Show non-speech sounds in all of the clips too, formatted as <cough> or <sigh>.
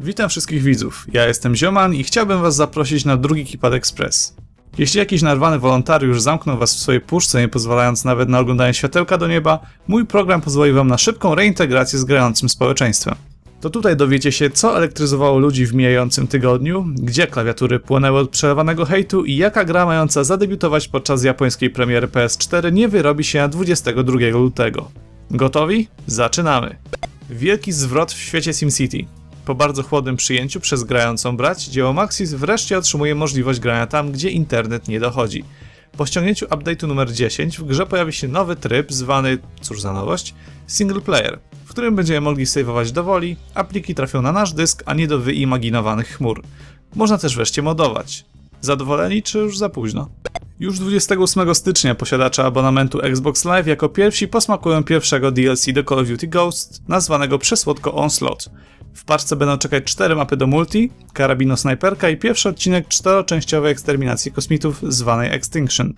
Witam wszystkich widzów. Ja jestem Zioman i chciałbym was zaprosić na drugi Kipad Express. Jeśli jakiś narwany wolontariusz zamknął was w swojej puszce, nie pozwalając nawet na oglądanie światełka do nieba, mój program pozwoli wam na szybką reintegrację z grającym społeczeństwem. To tutaj dowiecie się, co elektryzowało ludzi w mijającym tygodniu, gdzie klawiatury płonęły od przelewanego hejtu i jaka gra mająca zadebiutować podczas japońskiej premiery PS4 nie wyrobi się na 22 lutego. Gotowi? Zaczynamy! Wielki zwrot w świecie SimCity. Po bardzo chłodnym przyjęciu przez grającą brać, dzieło Maxis wreszcie otrzymuje możliwość grania tam, gdzie internet nie dochodzi. Po ściągnięciu update'u numer 10 w grze pojawi się nowy tryb zwany, cóż za nowość, single player, w którym będziemy mogli saveować do woli, a pliki trafią na nasz dysk, a nie do wyimaginowanych chmur. Można też wreszcie modować. Zadowoleni czy już za późno? Już 28 stycznia posiadacze abonamentu Xbox Live jako pierwsi posmakują pierwszego DLC do Call of Duty Ghost, nazwanego przesłodko Onslaught. W paczce będą czekać 4 mapy do multi, karabino snajperka i pierwszy odcinek czteroczęściowej eksterminacji kosmitów zwanej Extinction.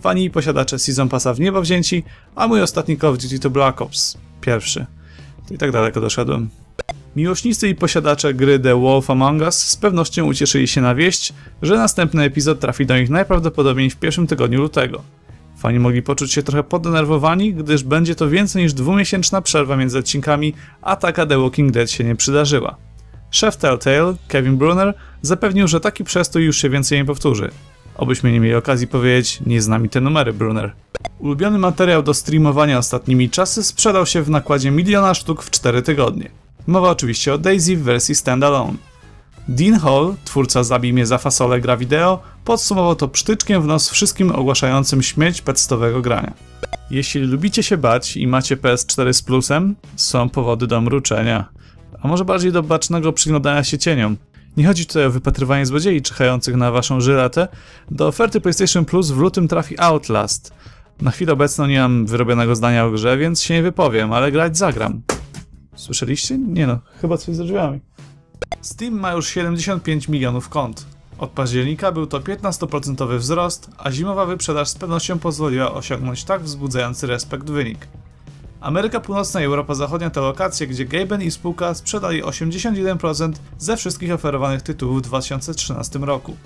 Fani i posiadacze Season Passa w niebo wzięci, a mój ostatni Call of Duty to Black Ops. Pierwszy. To i tak daleko doszedłem. Miłośnicy i posiadacze gry The Wolf Among Us z pewnością ucieszyli się na wieść, że następny epizod trafi do nich najprawdopodobniej w pierwszym tygodniu lutego. Fani mogli poczuć się trochę podenerwowani, gdyż będzie to więcej niż dwumiesięczna przerwa między odcinkami, a taka The Walking Dead się nie przydarzyła. Szef Telltale, Kevin Brunner, zapewnił, że taki przestój już się więcej nie powtórzy. Obyśmy nie mieli okazji powiedzieć, nie z te numery, Brunner. Ulubiony materiał do streamowania ostatnimi czasy sprzedał się w nakładzie miliona sztuk w 4 tygodnie. Mowa oczywiście o Daisy w wersji standalone. Dean Hall, twórca Zabij mnie za fasolę gra wideo, podsumował to psztyczkiem w nos wszystkim ogłaszającym śmierć pectowego grania. Jeśli lubicie się bać i macie PS4 z plusem, są powody do mruczenia. A może bardziej do bacznego przyglądania się cieniom. Nie chodzi tutaj o wypatrywanie złodziei czyhających na waszą żyletę. Do oferty PlayStation Plus w lutym trafi Outlast. Na chwilę obecną nie mam wyrobionego zdania o grze, więc się nie wypowiem, ale grać zagram. Słyszeliście? Nie no, chyba coś za drzwiami. Steam ma już 75 milionów kont. Od października był to 15% wzrost, a zimowa wyprzedaż z pewnością pozwoliła osiągnąć tak wzbudzający respekt wynik. Ameryka Północna i Europa Zachodnia to lokacje, gdzie Gaben i spółka sprzedali 81% ze wszystkich oferowanych tytułów w 2013 roku.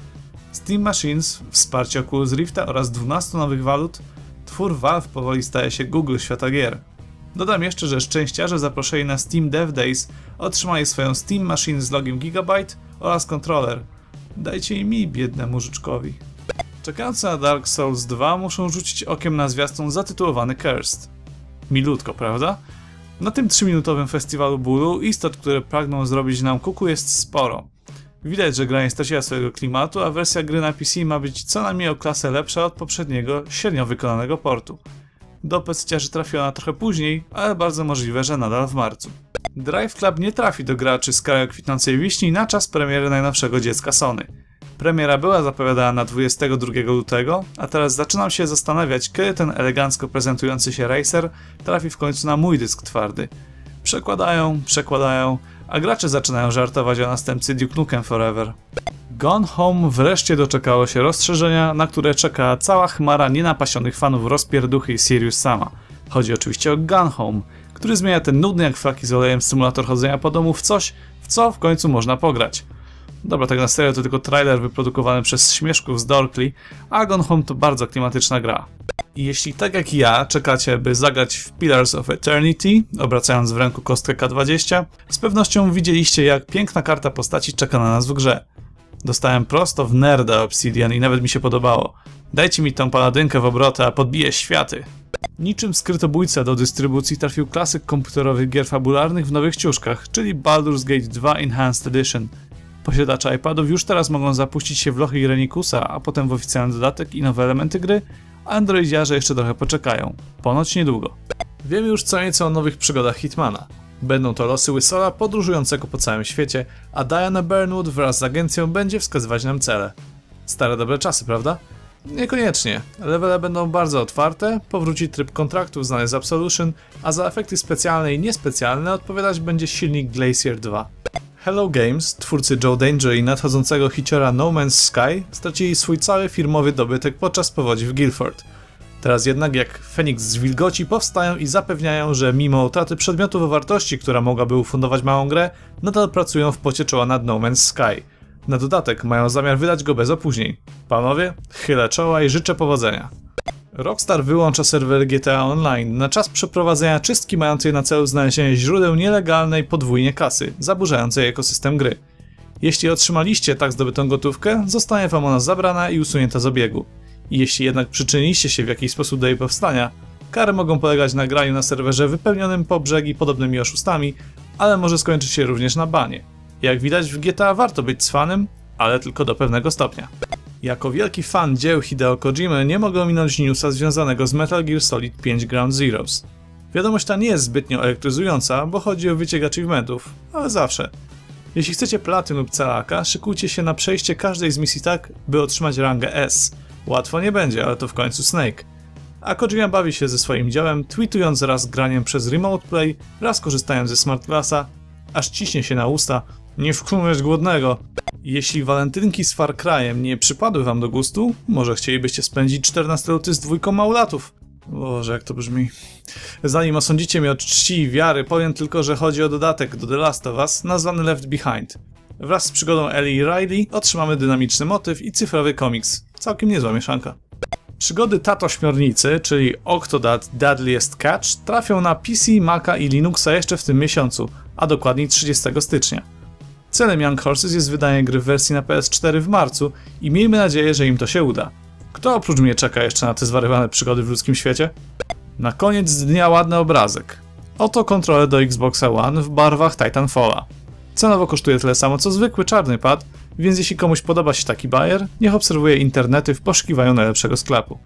Steam Machines, wsparcie Oculus Rifta oraz 12 nowych walut, twór Valve powoli staje się Google świata gier. Dodam jeszcze, że szczęściarze zaproszeni na Steam Dev Days otrzymali swoją Steam Machine z logiem Gigabyte oraz kontroler. Dajcie im mi, biednemu żuczkowi. Czekający na Dark Souls 2 muszą rzucić okiem na zwiastun zatytułowany Cursed. Milutko, prawda? Na tym 3-minutowym festiwalu bólu istot, które pragną zrobić nam kuku jest sporo. Widać, że gra nie straciła swojego klimatu, a wersja gry na PC ma być co najmniej o klasę lepsza od poprzedniego, średnio wykonanego portu. Do PC trafiła ona trochę później, ale bardzo możliwe, że nadal w marcu. Drive Club nie trafi do graczy z kraju kwitnącej wiśni na czas premiery najnowszego dziecka Sony. Premiera była zapowiadana na 22 lutego, a teraz zaczynam się zastanawiać, kiedy ten elegancko prezentujący się racer trafi w końcu na mój dysk twardy. Przekładają, przekładają, a gracze zaczynają żartować o następcy Duke Nukem Forever. Gone Home wreszcie doczekało się rozszerzenia, na które czeka cała chmara nienapasionych fanów rozpierduchy i Sirius sama. Chodzi oczywiście o Gone Home, który zmienia ten nudny jak flaki z olejem symulator chodzenia po domu w coś, w co w końcu można pograć. Dobra, tak na serio to tylko trailer wyprodukowany przez śmieszków z Dorkly, a Gone Home to bardzo klimatyczna gra. Jeśli tak jak ja czekacie, by zagrać w Pillars of Eternity, obracając w ręku kostkę K20, z pewnością widzieliście jak piękna karta postaci czeka na nas w grze. Dostałem prosto w nerda Obsidian i nawet mi się podobało. Dajcie mi tą paladynkę w obrotę, a podbiję światy. Niczym skrytobójca do dystrybucji trafił klasyk komputerowych gier fabularnych w nowych ciuszkach, czyli Baldur's Gate 2 Enhanced Edition. Posiadacze iPadów już teraz mogą zapuścić się w lochy Irenikusa, a potem w oficjalny dodatek i nowe elementy gry, a androidziarze jeszcze trochę poczekają. Ponoć niedługo. Wiemy już co nieco o nowych przygodach Hitmana. Będą to losy Whistle'a podróżującego po całym świecie, a Diana Burnwood wraz z agencją będzie wskazywać nam cele. Stare dobre czasy, prawda? Niekoniecznie. Levele będą bardzo otwarte, powróci tryb kontraktów znany z Absolution, a za efekty specjalne i niespecjalne odpowiadać będzie silnik Glacier 2. Hello Games, twórcy Joe Danger i nadchodzącego hiciora No Man's Sky, stracili swój cały firmowy dobytek podczas powodzi w Guilford. Teraz jednak jak Feniks z wilgoci powstają i zapewniają, że mimo utraty przedmiotów o wartości, która mogłaby ufundować małą grę, nadal pracują w pocie czoła nad No Man's Sky. Na dodatek mają zamiar wydać go bez opóźnień. Panowie, chylę czoła i życzę powodzenia. Rockstar wyłącza serwery GTA Online na czas przeprowadzenia czystki mającej na celu znalezienie źródeł nielegalnej podwójnie kasy, zaburzającej ekosystem gry. Jeśli otrzymaliście tak zdobytą gotówkę, zostanie wam ona zabrana i usunięta z obiegu. I jeśli jednak przyczyniliście się w jakiś sposób do jej powstania, kary mogą polegać na graniu na serwerze wypełnionym po brzegi podobnymi oszustami, ale może skończyć się również na banie. Jak widać w GTA warto być cwanym, ale tylko do pewnego stopnia. Jako wielki fan dzieł Hideo Kojimy nie mogę ominąć newsa związanego z Metal Gear Solid 5 Ground Zeroes. Wiadomość ta nie jest zbytnio elektryzująca, bo chodzi o wyciek achievementów, ale zawsze. Jeśli chcecie platy lub calaka, szykujcie się na przejście każdej z misji tak, by otrzymać rangę S. Łatwo nie będzie, ale to w końcu Snake. A Kojima bawi się ze swoim działem, tweetując raz graniem przez Remote Play, raz korzystając ze Smart Glassa, aż ciśnie się na usta, nie wkumiesz głodnego. Jeśli walentynki z Far Cry'em nie przypadły wam do gustu, może chcielibyście spędzić 14 luty z dwójką małolatów. Boże, jak to brzmi. Zanim osądzicie mnie od czci i wiary, powiem tylko, że chodzi o dodatek do The Last of Us, nazwany Left Behind. Wraz z przygodą Ellie i Riley otrzymamy dynamiczny motyw i cyfrowy komiks. Całkiem niezła mieszanka. Przygody Tato Śmiornicy, czyli Octodad Deadliest Catch, trafią na PC, Maca i Linuxa jeszcze w tym miesiącu, a dokładniej 30 stycznia. Celem Young Horses jest wydanie gry w wersji na PS4 w marcu i miejmy nadzieję, że im to się uda. Kto oprócz mnie czeka jeszcze na te zwariowane przygody w ludzkim świecie? Na koniec dnia ładny obrazek. Oto kontrolę do Xboxa One w barwach Titanfalla. Cenowo kosztuje tyle samo co zwykły czarny pad, więc jeśli komuś podoba się taki bajer, niech obserwuje internety w poszukiwaniu najlepszego sklepu.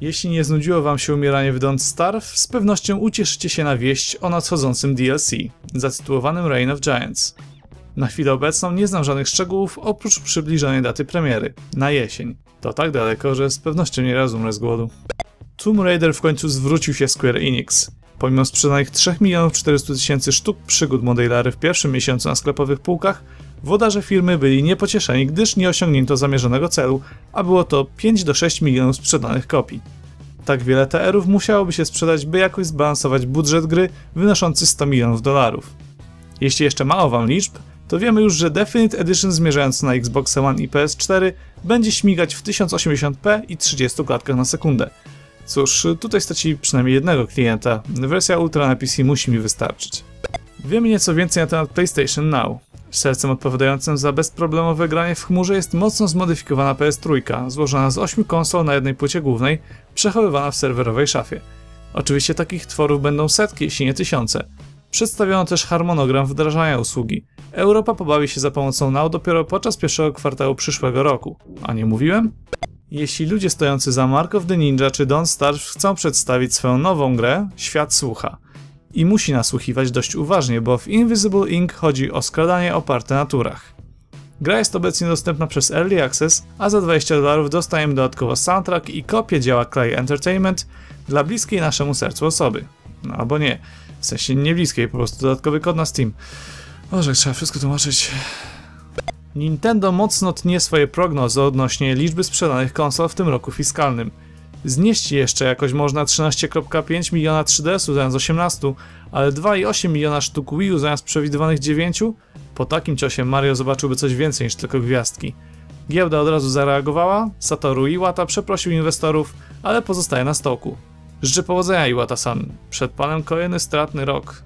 Jeśli nie znudziło wam się umieranie w Don't Starve, z pewnością ucieszycie się na wieść o nadchodzącym DLC, zatytułowanym Reign of Giants. Na chwilę obecną nie znam żadnych szczegółów oprócz przybliżonej daty premiery, na jesień. To tak daleko, że z pewnością nie rozumrę z głodu. Tomb Raider w końcu zwrócił się Square Enix. Pomimo sprzedanych 3 milionów 400 tysięcy sztuk przygód modelary w pierwszym miesiącu na sklepowych półkach, włodarze firmy byli niepocieszeni, gdyż nie osiągnięto zamierzonego celu, a było to 5 do 6 milionów sprzedanych kopii. Tak wiele TR-ów musiałoby się sprzedać, by jakoś zbalansować budżet gry wynoszący 100 milionów dolarów. Jeśli jeszcze mało wam liczb, to wiemy już, że Definite Edition zmierzający na Xbox One i PS4 będzie śmigać w 1080p i 30 klatkach na sekundę. Cóż, tutaj stracili przynajmniej jednego klienta, wersja Ultra na PC musi mi wystarczyć. Wiemy nieco więcej na temat PlayStation Now. Sercem odpowiadającym za bezproblemowe granie w chmurze jest mocno zmodyfikowana PS3, złożona z 8 konsol na jednej płycie głównej, przechowywana w serwerowej szafie. Oczywiście takich tworów będą setki, jeśli nie tysiące. Przedstawiono też harmonogram wdrażania usługi. Europa pobawi się za pomocą Now dopiero podczas pierwszego kwartału przyszłego roku. A nie mówiłem? Jeśli ludzie stojący za Mark of the Ninja czy Don't Starve chcą przedstawić swoją nową grę, świat słucha. I musi nasłuchiwać dość uważnie, bo w Invisible Ink chodzi o skradanie oparte na turach. Gra jest obecnie dostępna przez Early Access, a za 20 dolarów dostajemy dodatkowo soundtrack i kopię dzieła Clay Entertainment dla bliskiej naszemu sercu osoby. No albo nie, w sensie nie bliskiej, po prostu dodatkowy kod na Steam. Boże, trzeba wszystko tłumaczyć. Nintendo mocno tnie swoje prognozy odnośnie liczby sprzedanych konsol w tym roku fiskalnym. Znieść jeszcze jakoś można 13,5 miliona 3DS-u zamiast 18, ale 2,8 miliona sztuk Wii U zamiast przewidywanych 9? Po takim ciosie Mario zobaczyłby coś więcej niż tylko gwiazdki. Giełda od razu zareagowała, Satoru Iwata przeprosił inwestorów, ale pozostaje na stoku. Życzę powodzenia Iwata-san, przed panem kolejny stratny rok.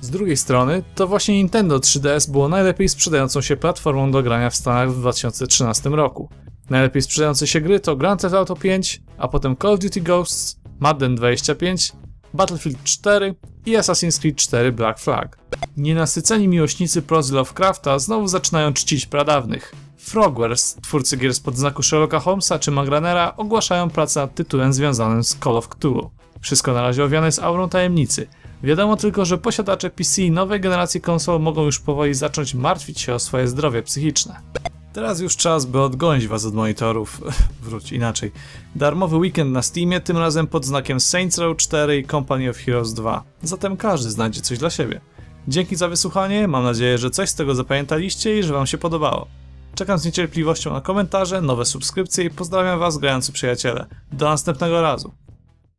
Z drugiej strony, to właśnie Nintendo 3DS było najlepiej sprzedającą się platformą do grania w Stanach w 2013 roku. Najlepiej sprzedające się gry to Grand Theft Auto 5, a potem Call of Duty Ghosts, Madden 25, Battlefield 4 i Assassin's Creed 4 Black Flag. Nienasyceni miłośnicy prozy Lovecrafta znowu zaczynają czcić pradawnych. Frogwares, twórcy gier spod znaku Sherlocka Holmesa czy Magranera, ogłaszają pracę nad tytułem związanym z Call of Cthulhu. Wszystko na razie owiane jest aurą tajemnicy. Wiadomo tylko, że posiadacze PC nowej generacji konsol mogą już powoli zacząć martwić się o swoje zdrowie psychiczne. Teraz już czas, by odgonić was od monitorów. <laughs> Wróć inaczej. Darmowy weekend na Steamie, tym razem pod znakiem Saints Row 4 i Company of Heroes 2. Zatem każdy znajdzie coś dla siebie. Dzięki za wysłuchanie, mam nadzieję, że coś z tego zapamiętaliście i że wam się podobało. Czekam z niecierpliwością na komentarze, nowe subskrypcje i pozdrawiam was grający przyjaciele. Do następnego razu.